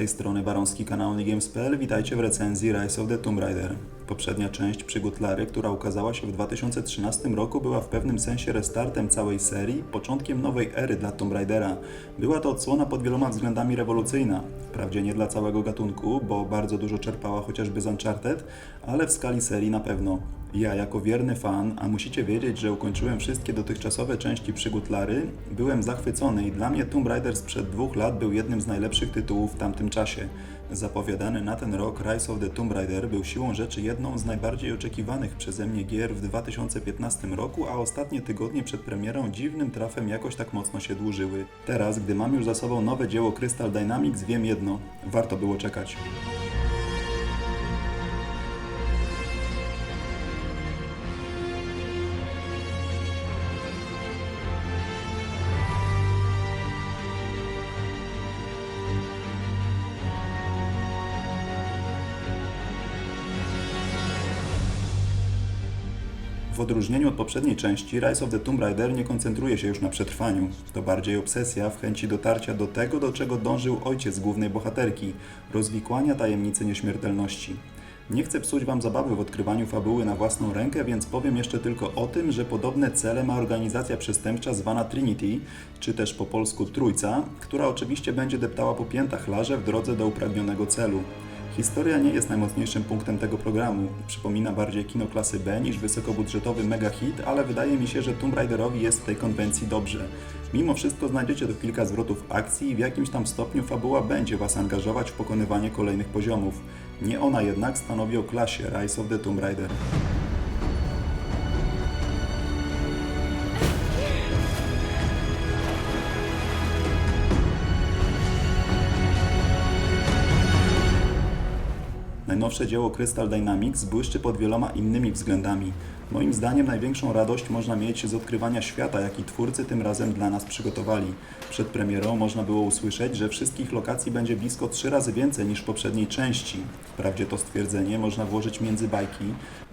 tej strony Baronski kanał Games.pl. Witajcie w recenzji Rise of the Tomb Raider. Poprzednia część przygód Lary, która ukazała się w 2013 roku, była w pewnym sensie restartem całej serii, początkiem nowej ery dla Tomb Raidera. Była to odsłona pod wieloma względami rewolucyjna. Wprawdzie nie dla całego gatunku, bo bardzo dużo czerpała chociażby z Uncharted, ale w skali serii na pewno. Ja, jako wierny fan, a musicie wiedzieć, że ukończyłem wszystkie dotychczasowe części przygód Lary, byłem zachwycony i dla mnie Tomb Raider sprzed dwóch lat był jednym z najlepszych tytułów w tamtym czasie. Zapowiadany na ten rok Rise of the Tomb Raider był siłą rzeczy jedną z najbardziej oczekiwanych przeze mnie gier w 2015 roku, a ostatnie tygodnie przed premierą dziwnym trafem jakoś tak mocno się dłużyły. Teraz, gdy mam już za sobą nowe dzieło Crystal Dynamics, wiem jedno: warto było czekać. Odróżnieniu od poprzedniej części, Rise of the Tomb Raider nie koncentruje się już na przetrwaniu. To bardziej obsesja w chęci dotarcia do tego, do czego dążył ojciec głównej bohaterki rozwikłania tajemnicy nieśmiertelności. Nie chcę psuć Wam zabawy w odkrywaniu fabuły na własną rękę, więc powiem jeszcze tylko o tym, że podobne cele ma organizacja przestępcza zwana Trinity, czy też po polsku Trójca, która oczywiście będzie deptała po piętach Larze w drodze do upragnionego celu. Historia nie jest najmocniejszym punktem tego programu. Przypomina bardziej kino klasy B niż wysokobudżetowy mega hit, ale wydaje mi się, że Tomb Raiderowi jest w tej konwencji dobrze. Mimo wszystko znajdziecie tu kilka zwrotów akcji i w jakimś tam stopniu fabuła będzie Was angażować w pokonywanie kolejnych poziomów. Nie ona jednak stanowi o klasie Rise of the Tomb Raider. Najnowsze dzieło Crystal Dynamics błyszczy pod wieloma innymi względami. Moim zdaniem największą radość można mieć z odkrywania świata, jaki twórcy tym razem dla nas przygotowali. Przed premierą można było usłyszeć, że wszystkich lokacji będzie blisko trzy razy więcej niż w poprzedniej części. Wprawdzie to stwierdzenie można włożyć między bajki,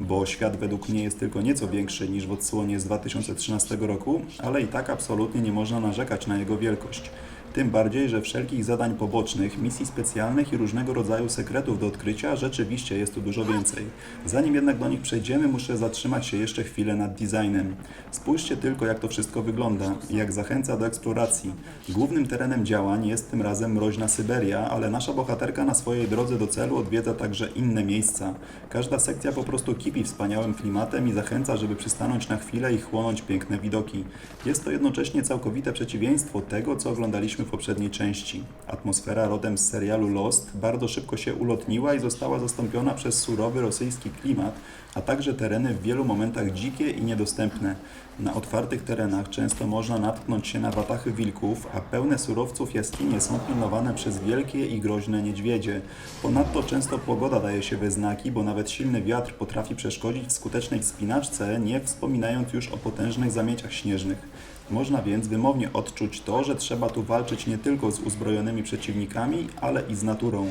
bo świat według mnie jest tylko nieco większy niż w odsłonie z 2013 roku, ale i tak absolutnie nie można narzekać na jego wielkość. Tym bardziej, że wszelkich zadań pobocznych, misji specjalnych i różnego rodzaju sekretów do odkrycia rzeczywiście jest tu dużo więcej. Zanim jednak do nich przejdziemy, muszę zatrzymać się jeszcze chwilę nad designem. Spójrzcie tylko, jak to wszystko wygląda, jak zachęca do eksploracji. Głównym terenem działań jest tym razem mroźna Syberia, ale nasza bohaterka na swojej drodze do celu odwiedza także inne miejsca. Każda sekcja po prostu kipi wspaniałym klimatem i zachęca, żeby przystanąć na chwilę i chłonąć piękne widoki. Jest to jednocześnie całkowite przeciwieństwo tego, co oglądaliśmy w poprzedniej części. Atmosfera rodem z serialu Lost bardzo szybko się ulotniła i została zastąpiona przez surowy rosyjski klimat, a także tereny w wielu momentach dzikie i niedostępne. Na otwartych terenach często można natknąć się na watachy wilków, a pełne surowców jaskinie są pilnowane przez wielkie i groźne niedźwiedzie. Ponadto często pogoda daje się we znaki, bo nawet silny wiatr potrafi przeszkodzić w skutecznej wspinaczce, nie wspominając już o potężnych zamieciach śnieżnych. Można więc wymownie odczuć to, że trzeba tu walczyć nie tylko z uzbrojonymi przeciwnikami, ale i z naturą.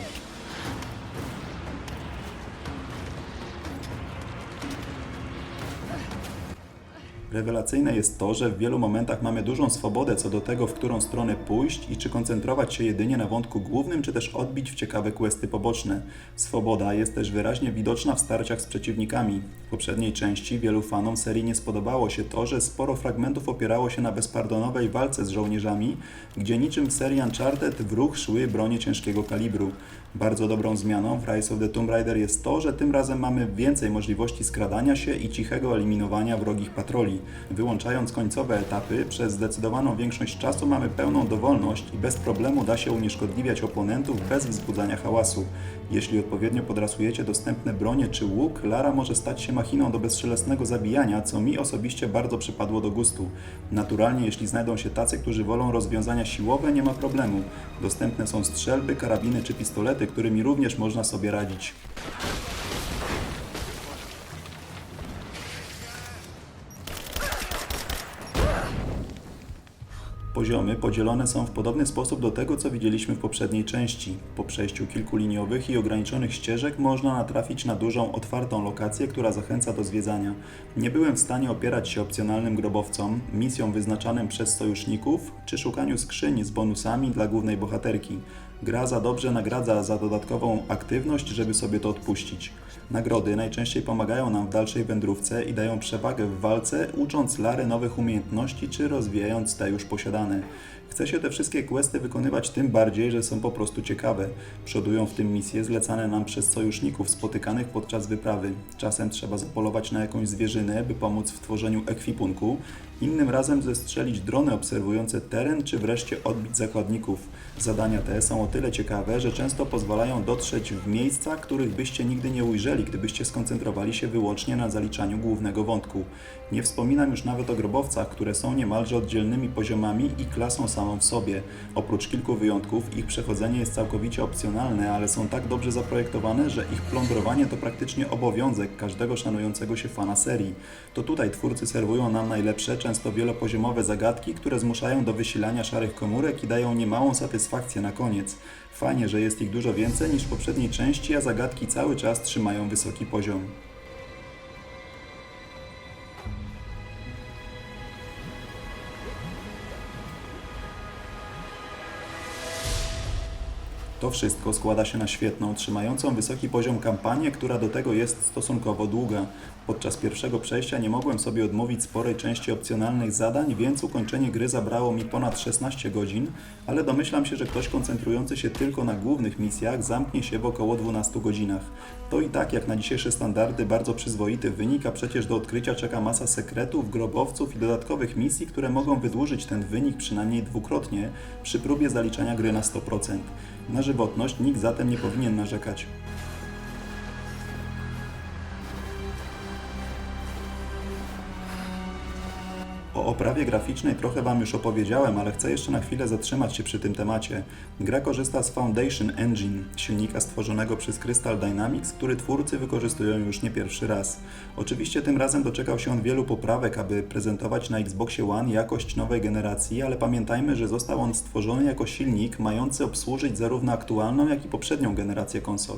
Rewelacyjne jest to, że w wielu momentach mamy dużą swobodę co do tego, w którą stronę pójść i czy koncentrować się jedynie na wątku głównym, czy też odbić w ciekawe questy poboczne. Swoboda jest też wyraźnie widoczna w starciach z przeciwnikami. W poprzedniej części wielu fanom serii nie spodobało się to, że sporo fragmentów opierało się na bezpardonowej walce z żołnierzami, gdzie niczym w serii Uncharted w ruch szły bronie ciężkiego kalibru. Bardzo dobrą zmianą w Rise of the Tomb Raider jest to, że tym razem mamy więcej możliwości skradania się i cichego eliminowania wrogich patroli. Wyłączając końcowe etapy, przez zdecydowaną większość czasu mamy pełną dowolność i bez problemu da się unieszkodliwiać oponentów bez wzbudzania hałasu. Jeśli odpowiednio podrasujecie dostępne bronie czy łuk, Lara może stać się machiną do bezszelestnego zabijania, co mi osobiście bardzo przypadło do gustu. Naturalnie, jeśli znajdą się tacy, którzy wolą rozwiązania siłowe, nie ma problemu. Dostępne są strzelby, karabiny czy pistolety, którymi również można sobie radzić. Poziomy podzielone są w podobny sposób do tego, co widzieliśmy w poprzedniej części. Po przejściu kilku liniowych i ograniczonych ścieżek można natrafić na dużą, otwartą lokację, która zachęca do zwiedzania. Nie byłem w stanie opierać się opcjonalnym grobowcom, misjom wyznaczanym przez sojuszników, czy szukaniu skrzyni z bonusami dla głównej bohaterki. Gra za dobrze nagradza za dodatkową aktywność, żeby sobie to odpuścić. Nagrody najczęściej pomagają nam w dalszej wędrówce i dają przewagę w walce, ucząc Lary nowych umiejętności czy rozwijając te już posiadane. Chce się te wszystkie questy wykonywać tym bardziej, że są po prostu ciekawe. Przodują w tym misje zlecane nam przez sojuszników spotykanych podczas wyprawy. Czasem trzeba zapolować na jakąś zwierzynę, by pomóc w tworzeniu ekwipunku, innym razem zestrzelić drony obserwujące teren, czy wreszcie odbić zakładników. Zadania te są o tyle ciekawe, że często pozwalają dotrzeć w miejsca, których byście nigdy nie ujrzeli, gdybyście skoncentrowali się wyłącznie na zaliczaniu głównego wątku. Nie wspominam już nawet o grobowcach, które są niemalże oddzielnymi poziomami i klasą samą w sobie. Oprócz kilku wyjątków, ich przechodzenie jest całkowicie opcjonalne, ale są tak dobrze zaprojektowane, że ich plądrowanie to praktycznie obowiązek każdego szanującego się fana serii. To tutaj twórcy serwują nam najlepsze, często wielopoziomowe zagadki, które zmuszają do wysilania szarych komórek i dają niemałą satysfakcję na koniec. Fajnie, że jest ich dużo więcej niż w poprzedniej części, a zagadki cały czas trzymają wysoki poziom. To wszystko składa się na świetną, trzymającą wysoki poziom kampanię, która do tego jest stosunkowo długa. Podczas pierwszego przejścia nie mogłem sobie odmówić sporej części opcjonalnych zadań, więc ukończenie gry zabrało mi ponad 16 godzin, ale domyślam się, że ktoś koncentrujący się tylko na głównych misjach zamknie się w około 12 godzinach. To i tak jak na dzisiejsze standardy bardzo przyzwoity wynik, a przecież do odkrycia czeka masa sekretów, grobowców i dodatkowych misji, które mogą wydłużyć ten wynik przynajmniej dwukrotnie przy próbie zaliczania gry na 100%. Na żywotność nikt zatem nie powinien narzekać. O oprawie graficznej trochę Wam już opowiedziałem, ale chcę jeszcze na chwilę zatrzymać się przy tym temacie. Gra korzysta z Foundation Engine, silnika stworzonego przez Crystal Dynamics, który twórcy wykorzystują już nie pierwszy raz. Oczywiście tym razem doczekał się on wielu poprawek, aby prezentować na Xboxie One jakość nowej generacji, ale pamiętajmy, że został on stworzony jako silnik mający obsłużyć zarówno aktualną, jak i poprzednią generację konsol.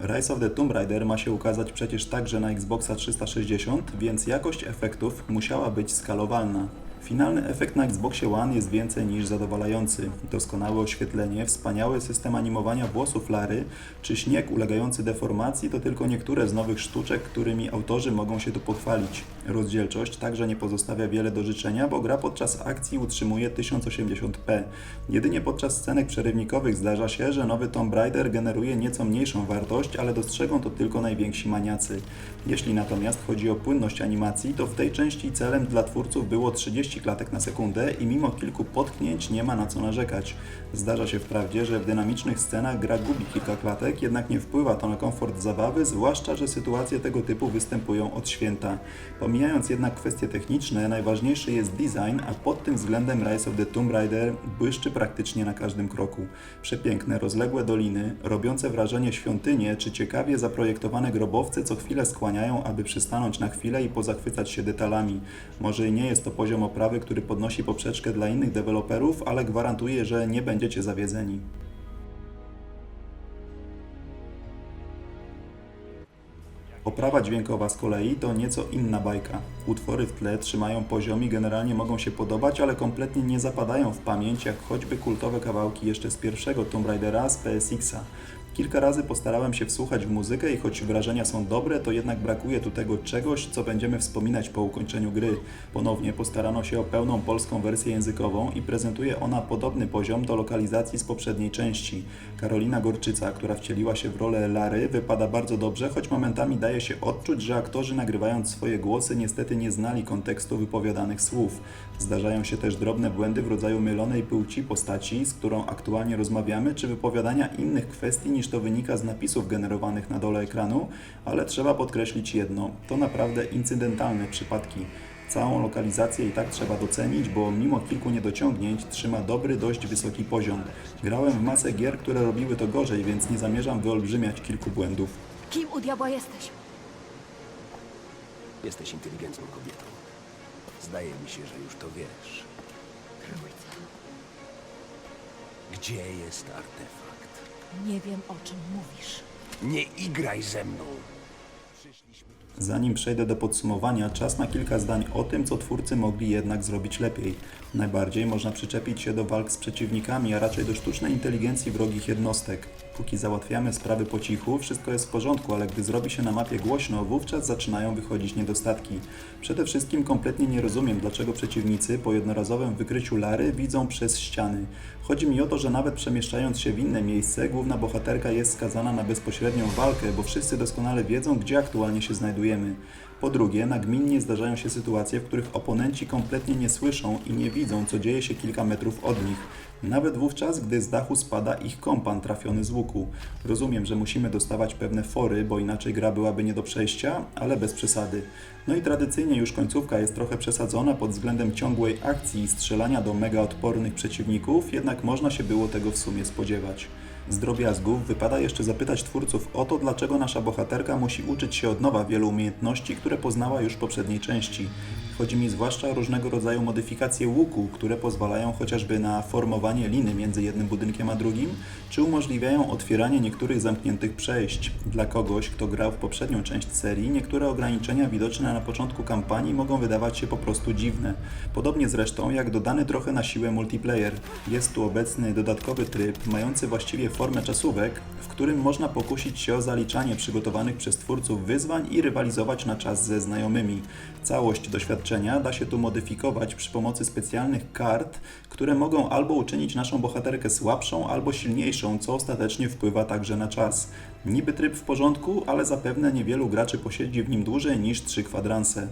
Rise of the Tomb Raider ma się ukazać przecież także na Xboxa 360, więc jakość efektów musiała być skalowalna. Finalny efekt na Xboxie One jest więcej niż zadowalający. Doskonałe oświetlenie, wspaniały system animowania włosów Lary, czy śnieg ulegający deformacji to tylko niektóre z nowych sztuczek, którymi autorzy mogą się tu pochwalić. Rozdzielczość także nie pozostawia wiele do życzenia, bo gra podczas akcji utrzymuje 1080p. Jedynie podczas scenek przerywnikowych zdarza się, że nowy Tomb Raider generuje nieco mniejszą wartość, ale dostrzegą to tylko najwięksi maniacy. Jeśli natomiast chodzi o płynność animacji, to w tej części celem dla twórców było 30 klatek na sekundę i mimo kilku potknięć nie ma na co narzekać. Zdarza się wprawdzie, że w dynamicznych scenach gra gubi kilka klatek, jednak nie wpływa to na komfort zabawy, zwłaszcza, że sytuacje tego typu występują od święta. Pomijając jednak kwestie techniczne, najważniejszy jest design, a pod tym względem Rise of the Tomb Raider błyszczy praktycznie na każdym kroku. Przepiękne, rozległe doliny, robiące wrażenie świątynie, czy ciekawie zaprojektowane grobowce co chwilę skłaniają, aby przystanąć na chwilę i pozachwycać się detalami. Może nie jest to poziom oprawy, który podnosi poprzeczkę dla innych deweloperów, ale gwarantuję, że nie będziecie zawiedzeni. Oprawa dźwiękowa z kolei to nieco inna bajka. Utwory w tle trzymają poziom i generalnie mogą się podobać, ale kompletnie nie zapadają w pamięć, jak choćby kultowe kawałki jeszcze z pierwszego Tomb Raidera z PSX-a. Kilka razy postarałem się wsłuchać w muzykę i choć wrażenia są dobre, to jednak brakuje tu tego czegoś, co będziemy wspominać po ukończeniu gry. Ponownie postarano się o pełną polską wersję językową i prezentuje ona podobny poziom do lokalizacji z poprzedniej części. Karolina Gorczyca, która wcieliła się w rolę Lary, wypada bardzo dobrze, choć momentami daje się odczuć, że aktorzy nagrywając swoje głosy niestety nie znali kontekstu wypowiadanych słów. Zdarzają się też drobne błędy w rodzaju mylonej płci postaci, z którą aktualnie rozmawiamy, czy wypowiadania innych kwestii niż to wynika z napisów generowanych na dole ekranu, ale trzeba podkreślić jedno, to naprawdę incydentalne przypadki. Całą lokalizację i tak trzeba docenić, bo mimo kilku niedociągnięć trzyma dobry, dość wysoki poziom. Grałem w masę gier, które robiły to gorzej, więc nie zamierzam wyolbrzymiać kilku błędów. Kim u diabła jesteś? Jesteś inteligentną kobietą. Zdaje mi się, że już to wiesz. Trójca. Gdzie jest artefakt? Nie wiem, o czym mówisz. Nie igraj ze mną! Przyszliśmy Zanim przejdę do podsumowania, czas na kilka zdań o tym, co twórcy mogli jednak zrobić lepiej. Najbardziej można przyczepić się do walk z przeciwnikami, a raczej do sztucznej inteligencji wrogich jednostek. Póki załatwiamy sprawy po cichu, wszystko jest w porządku, ale gdy zrobi się na mapie głośno, wówczas zaczynają wychodzić niedostatki. Przede wszystkim kompletnie nie rozumiem, dlaczego przeciwnicy po jednorazowym wykryciu Lary widzą przez ściany. Chodzi mi o to, że nawet przemieszczając się w inne miejsce, główna bohaterka jest skazana na bezpośrednią walkę, bo wszyscy doskonale wiedzą, gdzie aktualnie się Po drugie, nagminnie zdarzają się sytuacje, w których oponenci kompletnie nie słyszą i nie widzą, co dzieje się kilka metrów od nich. Nawet wówczas, gdy z dachu spada ich kompan trafiony z łuku. Rozumiem, że musimy dostawać pewne fory, bo inaczej gra byłaby nie do przejścia, ale bez przesady. No i tradycyjnie już końcówka jest trochę przesadzona pod względem ciągłej akcji i strzelania do mega odpornych przeciwników, jednak można się było tego w sumie spodziewać. Z drobiazgów wypada jeszcze zapytać twórców o to, dlaczego nasza bohaterka musi uczyć się od nowa wielu umiejętności, które poznała już w poprzedniej części. Chodzi mi zwłaszcza o różnego rodzaju modyfikacje łuku, które pozwalają chociażby na formowanie liny między jednym budynkiem a drugim, czy umożliwiają otwieranie niektórych zamkniętych przejść. Dla kogoś, kto grał w poprzednią część serii, niektóre ograniczenia widoczne na początku kampanii mogą wydawać się po prostu dziwne. Podobnie zresztą jak dodany trochę na siłę multiplayer. Jest tu obecny dodatkowy tryb, mający właściwie formę czasówek, w którym można pokusić się o zaliczanie przygotowanych przez twórców wyzwań i rywalizować na czas ze znajomymi. Całość doświadczenia da się tu modyfikować przy pomocy specjalnych kart, które mogą albo uczynić naszą bohaterkę słabszą, albo silniejszą, co ostatecznie wpływa także na czas. Niby tryb w porządku, ale zapewne niewielu graczy posiedzi w nim dłużej niż 3 kwadranse.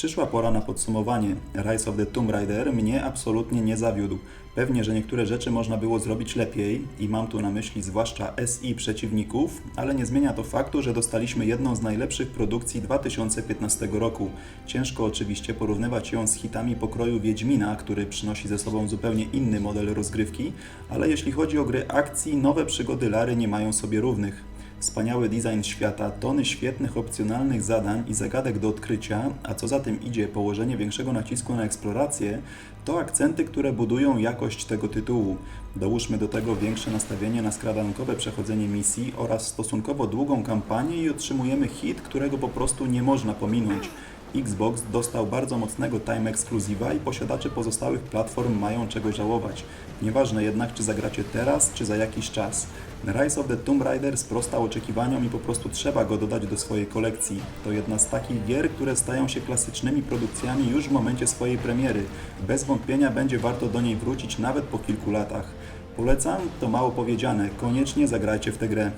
Przyszła pora na podsumowanie. Rise of the Tomb Raider mnie absolutnie nie zawiódł. Pewnie, że niektóre rzeczy można było zrobić lepiej i mam tu na myśli zwłaszcza SI przeciwników, ale nie zmienia to faktu, że dostaliśmy jedną z najlepszych produkcji 2015 roku. Ciężko oczywiście porównywać ją z hitami pokroju Wiedźmina, który przynosi ze sobą zupełnie inny model rozgrywki, ale jeśli chodzi o gry akcji, nowe przygody Lary nie mają sobie równych. Wspaniały design świata, tony świetnych opcjonalnych zadań i zagadek do odkrycia, a co za tym idzie położenie większego nacisku na eksplorację, to akcenty, które budują jakość tego tytułu. Dołóżmy do tego większe nastawienie na skradankowe przechodzenie misji oraz stosunkowo długą kampanię i otrzymujemy hit, którego po prostu nie można pominąć. Xbox dostał bardzo mocnego time exclusiva i posiadacze pozostałych platform mają czego żałować. Nieważne jednak, czy zagracie teraz, czy za jakiś czas. Rise of the Tomb Raider sprostał oczekiwaniom i po prostu trzeba go dodać do swojej kolekcji. To jedna z takich gier, które stają się klasycznymi produkcjami już w momencie swojej premiery. Bez wątpienia będzie warto do niej wrócić nawet po kilku latach. Polecam, to mało powiedziane, koniecznie zagrajcie w tę grę.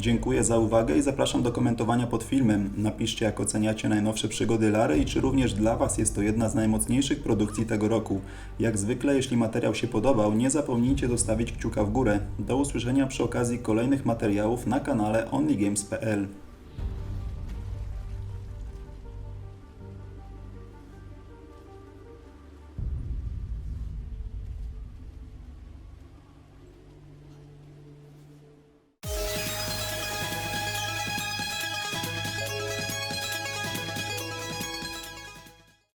Dziękuję za uwagę i zapraszam do komentowania pod filmem. Napiszcie, jak oceniacie najnowsze przygody Lary i czy również dla Was jest to jedna z najmocniejszych produkcji tego roku. Jak zwykle, jeśli materiał się podobał, nie zapomnijcie zostawić kciuka w górę. Do usłyszenia przy okazji kolejnych materiałów na kanale onlygames.pl.